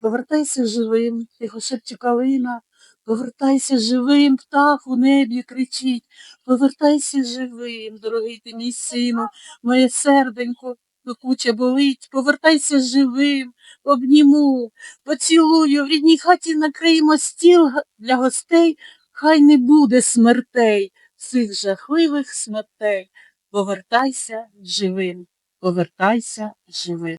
Повертайся живим, тихо шепче калина. Повертайся живим, птах у небі кричить. Повертайся живим, дорогий ти мій сину, моє серденько пекуче болить. Повертайся живим, обніму, поцілую, в рідній хаті накриємо стіл для гостей. Хай не буде смертей, цих жахливих смертей. Повертайся живим, повертайся живим.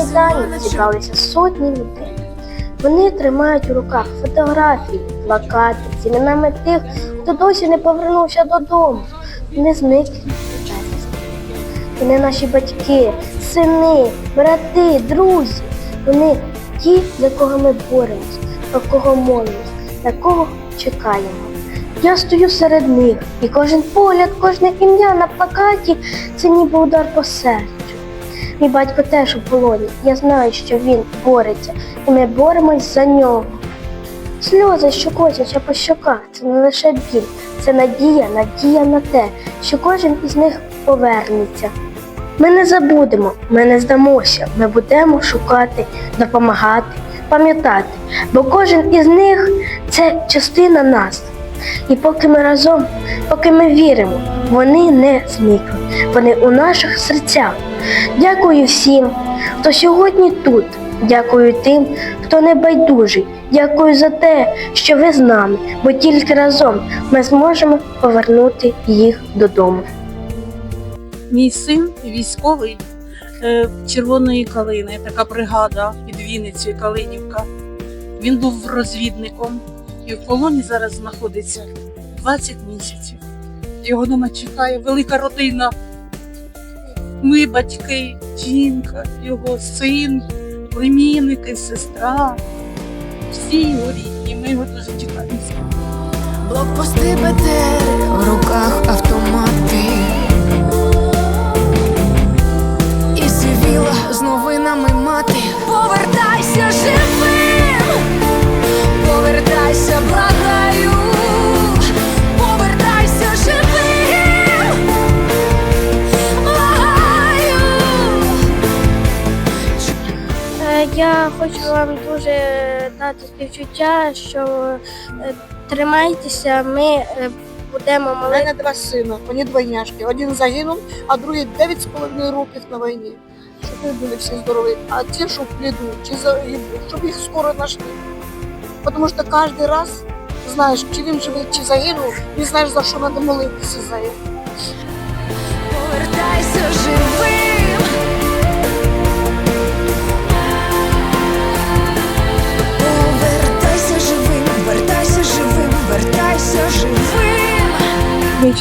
Майдані зібралися сотні людей. Вони тримають у руках фотографії, плакати з іменами тих, хто досі не повернувся додому. Вони зникли. Вони наші батьки, сини, брати, друзі. Вони ті, за кого ми боремось, про кого молимось, на кого чекаємо. Я стою серед них, і кожен погляд, кожне ім'я на плакаті це ніби удар по серцю. Мій батько теж у полоні. Я знаю, що він бореться, і ми боремось за нього. Сльози, що котяться по щоках, це не лише біль, це надія, надія на те, що кожен із них повернеться. Ми не забудемо, ми не здамося, ми будемо шукати, допомагати, пам'ятати, бо кожен із них це частина нас. І поки ми разом, поки ми віримо, вони не зникли, вони у наших серцях. Дякую всім, хто сьогодні тут. Дякую тим, хто не байдужий. Дякую за те, що ви з нами, бо тільки разом ми зможемо повернути їх додому. Мій син військовий е, Червоної калини, така бригада під Вінницею Калинівка. Він був розвідником і в полоні зараз знаходиться 20 місяців. Його дома чекає велика родина. Ми батьки, жінка, його син, племінники, сестра. Всі його рідні, ми його дуже чекаємо. Блокпости БТР, в руках автомати. Я хочу вам дуже дати співчуття, що е, тримайтеся, ми е, будемо У мене два сина, вони двойняшки. Один загинув, а другий 9,5 років на війні. Щоб вони були всі здорові. А ті, що в пліду, чи загиблі, щоб їх скоро знайшли. Тому що кожен раз знаєш, чи він живий, чи загинув, і знаєш, за що треба молитися за їх. Повертайся живим.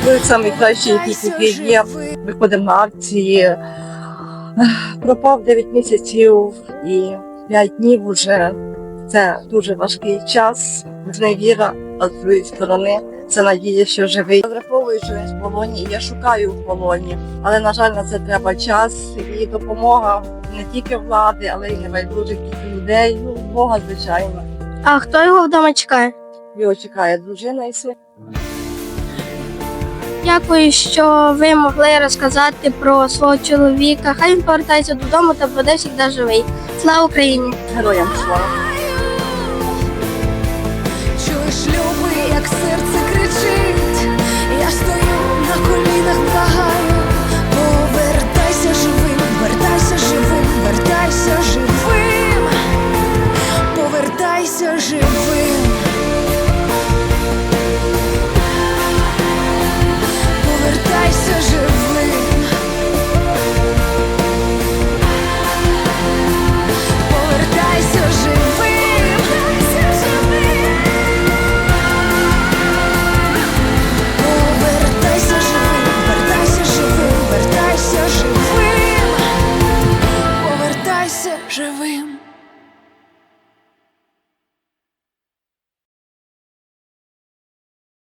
Чоловік найкращий, який тільки є. Виходимо на акції. Пропав 9 місяців і 5 днів уже. Це дуже важкий час. Це віра, а з другої сторони це надія, що живий. Розраховую, що він в полоні, я шукаю в полоні. Але, на жаль, на це треба час і допомога не тільки влади, але й небайдужих людей. Ну, Бога, звичайно. А хто його вдома чекає? Його чекає дружина і син. Дякую, що ви могли розказати про свого чоловіка. Хай він повертається додому та буде завжди живий. Слава Україні! Героям слава! Чуєш, люби, як серце кричить, я стою на колінах, благаю, повертайся живим, вертайся живим, вертайся.